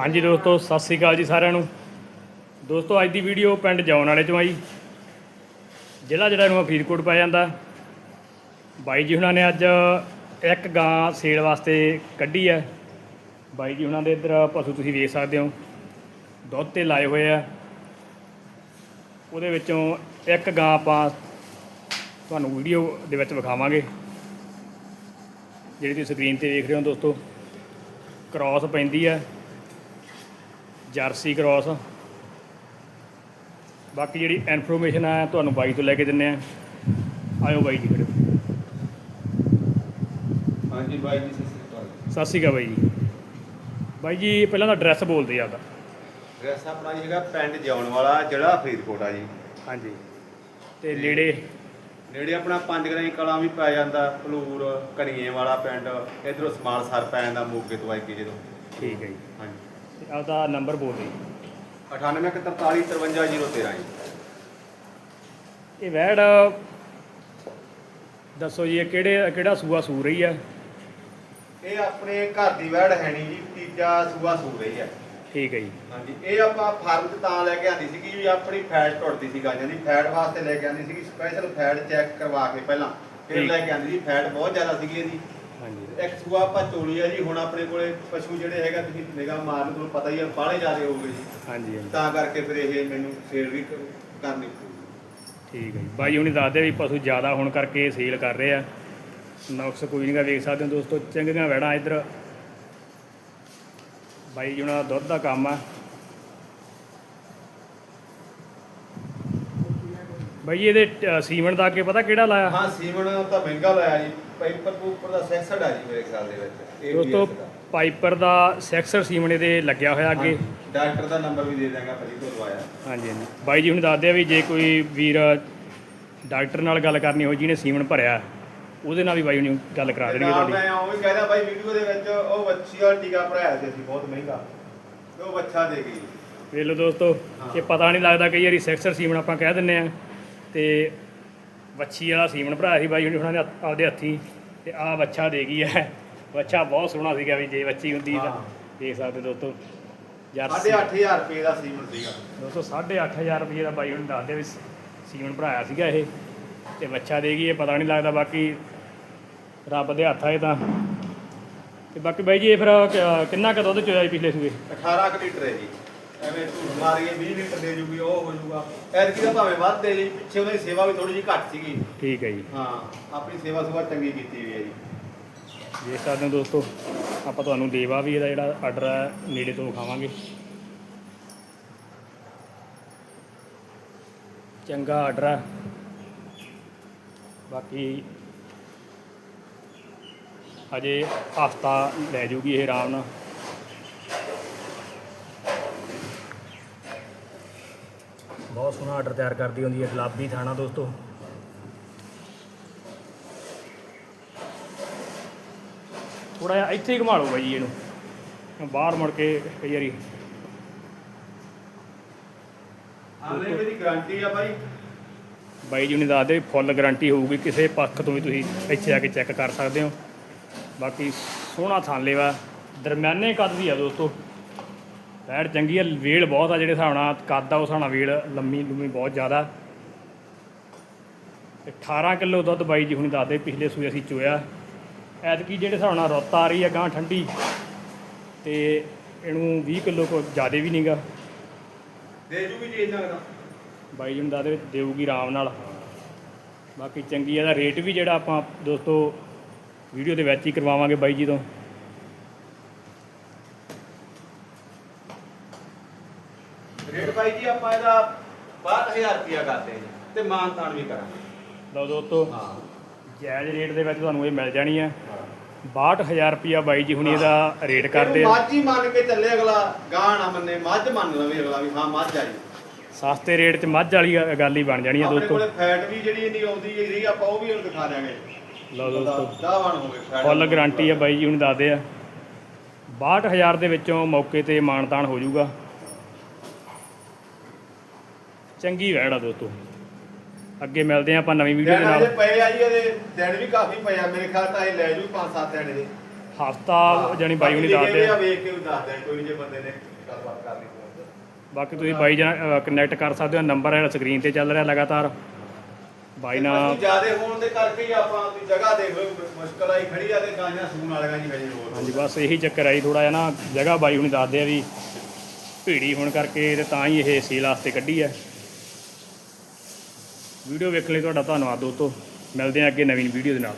ਹਾਂਜੀ ਦੋਸਤੋ, ਸਤਿ ਸ੍ਰੀ ਅਕਾਲ ਜੀ ਸਾਰਿਆਂ ਨੂੰ। ਦੋਸਤੋ, ਅੱਜ ਦੀ ਵੀਡੀਓ ਪਿੰਡ ਜੌਨ ਵਾਲੇ 'ਚੋਂ ਆਈ। ਜ਼ਿਲ੍ਹਾ ਜਿਹੜਾ ਨੂੰ ਫਰੀਦਕੋਟ ਪੈ ਜਾਂਦਾ। ਬਾਈ ਜੀ ਹੁਣਾਂ ਨੇ ਅੱਜ ਇੱਕ ਗਾਂ ਸੇਲ ਵਾਸਤੇ ਕੱਢੀ ਹੈ। ਬਾਈ ਜੀ ਉਹਨਾਂ ਦੇ ਇੱਧਰ ਪਸ਼ੂ ਤੁਸੀਂ ਵੇਖ ਸਕਦੇ ਹੋ। ਦੁੱਧ ਤੇ ਲਾਏ ਹੋਏ ਆ। ਉਹਦੇ ਵਿੱਚੋਂ ਇੱਕ ਗਾਂ ਆਪਾਂ ਤੁਹਾਨੂੰ ਵੀਡੀਓ ਦੇ ਵਿੱਚ ਵਿਖਾਵਾਂਗੇ। ਜਿਹੜੀ ਤੁਸੀਂ ਸਕਰੀਨ ਤੇ ਦੇਖ ਰਹੇ ਹੋ ਦੋਸਤੋ। ਕ੍ਰਾਸ ਪੈਂਦੀ ਹੈ ਜਰਸੀ ਕ੍ਰਾਸ। ਬਾਕੀ ਜਿਹੜੀ ਇਨਫੋਰਮੇਸ਼ਨ ਆ ਤੁਹਾਨੂੰ ਬਾਈ ਤੋਂ ਲੈ ਕੇ ਦਿੰਨੇ ਆ। ਆਇਓ ਬਾਈ ਜੀ ਫਿਰ। ਹਾਂਜੀ ਬਾਈ ਜੀ ਸਤਿ ਸ੍ਰੀ ਅਕਾਲ। ਸਤਿ ਸ਼੍ਰੀ ਅਕਾਲ ਬਾਈ ਜੀ। ਬਾਈ ਜੀ ਪਹਿਲਾਂ ਤਾਂ ਐਡਰੈਸ ਬੋਲਦੇ ਆ ਆਪਦਾ। ਐਡਰੈਸ ਆਪਣਾ ਜੀ ਹੈਗਾ ਪਿੰਡ ਜਾਉਣ ਵਾਲਾ ਜਿਹੜਾ ਫਰੀਦਕੋਟ ਆ ਜੀ। ਹਾਂਜੀ। ਤੇ ਨੇੜੇ ਨੇੜੇ ਆਪਣਾ ਪੰਜ ਗਰਾਈ ਕਲਾਂ ਵੀ ਪੈ ਜਾਂਦਾ ਭਲੂਰ ਕਣੀਏ ਵਾਲਾ ਪਿੰਡ ਇਧਰੋਂ ਸਮਾਲ ਸਰ ਪੈ ਜਾਂਦਾ ਮੋਗੇ ਤੋਂ ਆਈ ਕੇ ਜਦੋਂ। ਠੀਕ ਹੈ ਜੀ। ਹਾਂਜੀ। ਤੇ ਆਪਦਾ ਨੰਬਰ ਬੋਲ ਦਿਓ ਜੀ। 9843455013 ਜੀ। ਇਹ ਵੈੜ ਦੱਸੋ ਜੀ ਇਹ ਕਿਹੜੇ ਕਿਹੜਾ ਸੂਆ ਸੂ ਰਹੀ ਆ? ਇਹ ਆਪਣੇ ਘਰ ਦੀ ਵੈੜ ਹੈ ਨਹੀਂ ਜੀ ਤੀਜਾ ਸੂਆ ਸੂ ਰਹੀ ਹੈ। ਠੀਕ ਹੈ ਜੀ। ਹਾਂਜੀ ਇਹ ਆਪਾਂ ਫਾਰਮ ਤਾਂ ਲੈ ਕੇ ਆਂਦੀ ਸੀਗੀ ਵੀ ਆਪਣੀ ਫੈਟ ਟੁੱਟਦੀ ਸੀ ਗਾਈਆਂ ਦੀ। ਫੈਟ ਵਾਸਤੇ ਲੈ ਕੇ ਆਂਦੀ ਸੀਗੀ ਸਪੈਸ਼ਲ ਫੈਟ ਚੈੱਕ ਕਰਵਾ ਕੇ ਪਹਿਲਾਂ। ਫਿਰ। ਲੈ ਕੇ ਆਂਦੀ ਸੀ ਫੈਟ ਬਹੁਤ ਜ਼ਿਆਦਾ ਸੀਗੀ ਇਹਦੀ। ਹਾਂਜੀ। ਇੱਕ ਸੂਆ ਆਪਾਂ ਚੋਲੀ ਆ ਜੀ ਹੁਣ ਆਪਣੇ ਕੋਲੇ ਪਸ਼ੂ ਜਿਹੜੇ ਹੈਗਾ ਤੁਸੀਂ ਨਿਗਾਹ ਮਾਰਨ ਤੁਹਾਨੂੰ ਪਤਾ ਹੀ ਆ ਬਾਹਲੇ ਜ਼ਿਆਦੇ ਹੋ ਗਏ ਜੀ। ਹਾਂਜੀ ਹਾਂਜੀ। ਤਾਂ ਕਰਕੇ ਫਿਰ ਇਹ ਮੈਨੂੰ ਸੇਲ ਵੀ ਕਰ- ਕਰਨੀ ਠੀਕ ਹੈ ਜੀ। ਬਾਈ ਹੁਣੀ ਦੱਸਦੇ ਵੀ ਪਸ਼ੂ ਜ਼ਿਆਦਾ ਹੋਣ ਕਰਕੇ ਸੇਲ ਕਰ ਰਹੇ ਆ। ਨੁਕਸ ਕੋਈ ਨਹੀਂਗਾ ਵੇਖ ਸਕਦੇ ਹੋ ਦੋਸਤੋ ਚੰਗੀਆਂ ਵੈੜਾਂ ਇੱਧਰ। ਬਾਈ ਜੀ ਦਾ ਦੁੱਧ ਦਾ ਕੰਮ ਆ। ਬਾਈ ਇਹਦੇ ਸੀਮਨ ਦਾ ਅੱਗੇ ਪਤਾ ਕਿਹੜਾ ਲਾਇਆ? ਹਾਂ ਸੀਮਨ ਤਾਂ ਮਹਿੰਗਾ ਲਾਇਆ ਜੀ। ਪਾਈਪਰ ਉੱਪਰ ਦਾ ਸੈਂਸਡ ਆ ਜੀ ਮੇਰੇ ਖਿਆਲ ਦੇ ਵਿੱਚ ਦੋਸਤੋ। ਪਾਈਪਰ ਦਾ ਸੈਕਸਰ ਸੀਮਨ ਇਹਦੇ ਲੱਗਿਆ ਹੋਇਆ ਅੱਗੇ। ਡਾਕਟਰ ਦਾ ਨੰਬਰ ਵੀ ਦੇ ਦਾਂਗਾ ਭਾਜੀ ਤੋਂ ਲਵਾਇਆ ਹਾਂਜੀ ਹਾਂਜੀ। ਬਾਈ ਜੀ ਹੁਣ ਦੱਸਦੇ ਆ ਵੀ ਜੇ ਕੋਈ ਵੀਰ ਡਾਕਟਰ ਨਾਲ ਗੱਲ ਕਰਨੀ ਹੋਈ ਜਿਹਨੇ ਸੀਮਨ ਭਰਿਆ ਉਹਦੇ ਨਾਲ ਵੀ ਬਾਈ ਹੁਣੀ ਗੱਲ ਕਰਾ ਦੇਣਗੇ ਤੁਹਾਡੀ। ਮੈਂ ਉਹ ਵੀ ਕਹਿਦਾ ਭਾਈ ਵੀਡੀਓ ਦੇ ਵਿੱਚ ਵਾਲਾ ਟੀਕਾ ਭਰਾਇਆ ਸੀ ਅਸੀਂ ਬਹੁਤ ਮਹਿੰਗਾ। ਤੇ ਉਹ ਬੱਚਾ ਦੇ ਗਈ। ਵੇਖ ਲਓ ਦੋਸਤੋ ਇਹ ਪਤਾ ਨਹੀਂ ਲੱਗਦਾ ਕਈ ਵਾਰੀ ਸੈਕਸਰ ਸੀਮਨ ਆਪਾਂ ਕਹਿ ਦਿੰਨੇ ਆ ਤੇ ਵੱਛੀ ਵਾਲਾ ਸੀਮਨ ਭਰਾਇਆ ਸੀ ਬਾਈ ਉਹਨਾਂ ਨੇ ਆਪਦੇ ਹੱਥੀ ਤੇ ਆਹ ਬੱਚਾ ਦੇ ਗਈ ਹੈ। ਬੱਚਾ ਬਹੁਤ ਸੋਹਣਾ ਸੀਗਾ ਵੀ ਜੇ ਬੱਚੀ ਹੁੰਦੀ ਤਾਂ। ਦੇਖ ਸਕਦੇ ਦੋਸਤੋ। ਯਾਰ 8500 ਰੁਪਏ ਦਾ ਸੀਮਨ ਸੀਗਾ। ਦੋਸਤੋ 8500 ਰੁਪਏ ਦਾ ਬਾਈ ਹੁਣ ਦੱਸਦੇ ਵੀ ਸੀਮਨ ਭਰਾਇਆ ਸੀਗਾ ਇਹ। ਤੇ ਬੱਚਾ ਦੇ ਗਈ ਇਹ ਪਤਾ ਨਹੀਂ ਲੱਗਦਾ ਬਾਕੀ ਰੱਬ ਦੇ ਹੱਥ ਆਏ ਤਾਂ ਤੇ ਬਾਕੀ ਬਾਈ ਜੀ ਇਹ ਫਿਰ ਕ- ਕਿੰਨਾ ਕੁ ਦੁੱਧ ਚੋਇਆ ਜੀ ਪਿਛਲੇ ਸੂਏ? 18 ਕੁ ਲੀਟਰ ਹੈ ਜੀ। ਐਵੇਂ ਝੂਠ ਮਾਰੀਏ 20 ਲੀਟਰ ਦੇ ਜੂਗੀ ਉਹ ਹੋ ਜੂਗਾ। ਐਤਕੀ ਦਾ ਭਾਵੇਂ ਵੱਧ ਦੇ ਜੀ ਪਿੱਛੇ ਉਹਦੀ ਸੇਵਾ ਵੀ ਥੋੜੀ ਜਿਹੀ ਘੱਟ ਸੀਗੀ। ਠੀਕ ਹੈ ਜੀ। ਹਾਂ ਆਪਣੀ ਸੇਵਾ ਸੁਭਾ ਚੰਗੀ ਕੀਤੀ ਹੋਈ ਹੈ ਜੀ। ਦੇਖ ਸਕਦੇ ਹੋ ਦੋਸਤੋ ਆਪਾਂ ਤੁਹਾਨੂੰ ਦੇਵਾ ਵੀ ਇਹਦਾ ਜਿਹੜਾ ਆਰਡਰ ਹੈ ਨੇੜੇ ਤੋਂ ਵਿਖਾਵਾਂਗੇ। ਚੰਗਾ ਆਰਡਰ ਹੈ। ਬਾਕੀ ਹਜੇ ਹਫਤਾ ਲੈ ਜੂਗੀ ਇਹ ਆਰਾਮ ਨਾਲ। ਬਹੁਤ ਸੋਹਣਾ ਆਰਡਰ ਤਿਆਰ ਕਰਦੀ ਹੁੰਦੀ ਹੈ ਗੁਲਾਬੀ ਥਾਣਾ ਦੋਸਤੋ। ਥੋੜਾ ਜਿਹਾ ਇੱਥੇ ਹੀ ਘੁਮਾ ਲਓ ਬਾਈ ਜੀ ਇਹਨੂੰ। ਬਾਹਰ ਮੁੜ ਕੇ ਕਈ ਵਾਰੀ ਹਾਲੇ ਮੇਰੀ ਗਾਰੰਟੀ ਆ ਭਾਈ ਬਾਈ ਜੀ ਨੇ ਦੱਸਦੇ ਫੁੱਲ ਗਾਰੰਟੀ ਹੋਊਗੀ ਕਿਸੇ ਪੱਖ ਤੋਂ ਵੀ ਤੁਸੀਂ ਇੱਥੇ ਆ ਕੇ ਚੈੱਕ ਕਰ ਸਕਦੇ ਹੋ। ਬਾਕੀ ਸੋਹਣਾ ਥਾਂ ਲੇਵਾ। ਦਰਮਿਆਨੇ ਕੱਦ ਦੀ ਆ ਦੋਸਤੋ। ਪੈੜ ਚੰਗੀ ਆ ਵੇਲ ਬਹੁਤ ਆ ਜਿਹੜੇ ਹਿਸਾਬ ਨਾਲ ਕੱਦ ਆ ਉਸ ਹਿਸਾਬ ਨਾਲ ਵੇਲ ਲੰਮੀ ਲੰਮੀ ਬਹੁਤ ਜ਼ਿਆਦਾ। ਤੇ 18 ਕਿਲੋ ਦੁੱਧ ਬਾਈ ਜੀ ਹੁਣੀ ਦੱਸਦੇ ਪਿਛਲੇ ਸੂਏ ਅਸੀਂ ਚੋਇਆ। ਐਤਕੀ ਜਿਹੜੇ ਹਿਸਾਬ ਨਾਲ ਰੁੱਤ ਆ ਰਹੀ ਆ ਗਾਂ ਠੰਡੀ ਤੇ ਇਹਨੂੰ 20 ਕਿਲੋ ਕੋ ਜ਼ਿਆਦਾ ਵੀ ਨਹੀਂਗਾ ਦੇ ਜੀ ਇੰਨਾ ਕੁ ਦਾ ਬਾਈ ਜੀ ਨੂੰ ਦੱਸਦੇ ਦੇਊਗੀ ਆਰਾਮ ਨਾਲ। ਬਾਕੀ ਚੰਗੀ ਇਹਦਾ ਰੇਟ ਵੀ ਜਿਹੜਾ ਆਪਾਂ ਦੋਸਤੋ ਵੀਡੀਓ ਦੇ ਵਿੱਚ ਹੀ ਕਰਵਾਵਾਂਗੇ ਬਾਈ ਜੀ ਤੋਂ। ਰੇਟ ਭਾਈ ਜੀ ਆਪਾਂ ਇਹਦਾ 62000 ਰੁਪਿਆ ਕਰਦੇ ਜੀ ਤੇ ਮਾਨ ਤਾਨ ਵੀ ਕਰਾਂਗੇ। ਲਓ ਦੋਸਤੋ ਹਾਂ। ਜਾਇਜ਼ ਰੇਟ ਦੇ ਵਿੱਚ ਤੁਹਾਨੂੰ ਇਹ ਮਿਲ ਜਾਣੀ ਹੈ। 62000 ਰੁਪਿਆ ਬਾਈ ਜੀ ਹੁਣੀ ਇਹਦਾ ਰੇਟ ਕਰਦੇ ਆ। ਮੱਝ ਹੀ ਮੰਨ ਕੇ ਚੱਲੇ ਅਗਲਾ ਗਾਂ ਨਾ ਮੰਨੇ ਮੱਝ ਮੰਨ ਲਵੇ ਅਗਲਾ ਵੀ ਹਾਂ ਮੱਝ ਆ ਜੀ। ਸਸਤੇ ਰੇਟ 'ਚ ਮੱਝ ਵਾਲੀ ਗੱਲ ਹੀ ਬਣ ਜਾਣੀ ਹੈ ਆਪਣੇ ਦੋਸਤੋ। ਕੋਲੇ ਫੈਟ ਵੀ ਜਿਹੜੀ ਇੰਨੀ ਆਉਂਦੀ ਰਹੀ ਆਪਾਂ ਉਹ ਵੀ ਹੁਣ ਦਿਖਾ ਦਿਆਂਗੇ। ਲਓ ਦੋਸਤੋ ਫੁੱਲ ਗਾਰੰਟੀ ਆ ਬਾਈ ਜੀ ਹੁਣ ਦੱਸਦੇ ਆ। 62000 ਦੇ ਵਿੱਚੋਂ ਮੌਕੇ ਤੇ ਮਾਨਤਾਨ ਹੋ ਜਾਊਗਾ। ਚੰਗੀ ਵੈੜ ਆ ਦੋਸਤੋ। ਅੱਗੇ ਮਿਲਦੇ ਆ ਆਪਾਂ ਨਵੀਂ ਵੀਡੀਓ ਦੇ ਨਾਲ। ਪਏ ਆ ਜੀ ਇਹਦੇ ਦਿਨ ਵੀ ਕਾਫੀ ਪਏ ਆ। ਮੇਰੇ ਖਿਆਲ ਤਾਂ ਇਹ ਲੈ ਜੂ 5-7 ਦਿਨ ਦੇ ਹਫਤਾ ਜਾਨੀ ਬਾਈ ਹੁਣੀ ਦੱਸਦੇ ਆ ਵੇਖ ਕੇ ਦੱਸਦੇ ਕੋਈ ਜੇ ਬੰਦੇ ਨੇ ਗੱਲਬਾਤ ਕਰਨੀ ਬਾਕੀ ਤੁਸੀਂ ਬਾਈ ਜਨ ਕਨੈਕਟ ਕਰ ਸਕਦੇ ਹੋ। ਨੰਬਰ ਹੈ ਸਕਰੀਨ ਤੇ ਚੱਲ ਰਿਹਾ ਲਗਾਤਾਰ। ਬਾਈ ਨਾਲ ਜਿਆਦੇ ਹੋਣ ਦੇ ਕਰਕੇ ਹੀ ਆਪਾਂ ਆਪਣੀ ਜਗ੍ਹਾ ਲਓ ਮੁਸ਼ਕਲ ਆਈ ਖੜੀ ਆ ਤੇ ਗਾਂਆਂ ਸੂਣ ਵਾਲੀਆਂ ਜੀ ਹਜੇ ਹੋਰ। ਹਾਂਜੀ ਬਸ ਇਹੀ ਚੱਕਰ ਆਈ ਥੋੜਾ ਜਿਹਾ ਨਾ ਜਗ੍ਹਾ ਬਾਈ ਹੁਣੀ ਦੱਸਦੇ ਆ ਵੀ ਭੀੜੀ ਹੋਣ ਕਰਕੇ ਤੇ ਤਾਂ ਹੀ ਇਹ ਸੇਲ ਵਾਸਤੇ ਕੱਢੀ ਹੈ ਵੀਡੀਓ ਵੇਖਣ ਲਈ ਤੁਹਾਡਾ ਧੰਨਵਾਦ ਦੋਸਤੋ। ਮਿਲਦੇ ਹਾਂ ਅੱਗੇ ਨਵੀਂ ਵੀਡੀਓ ਦੇ ਨਾਲ।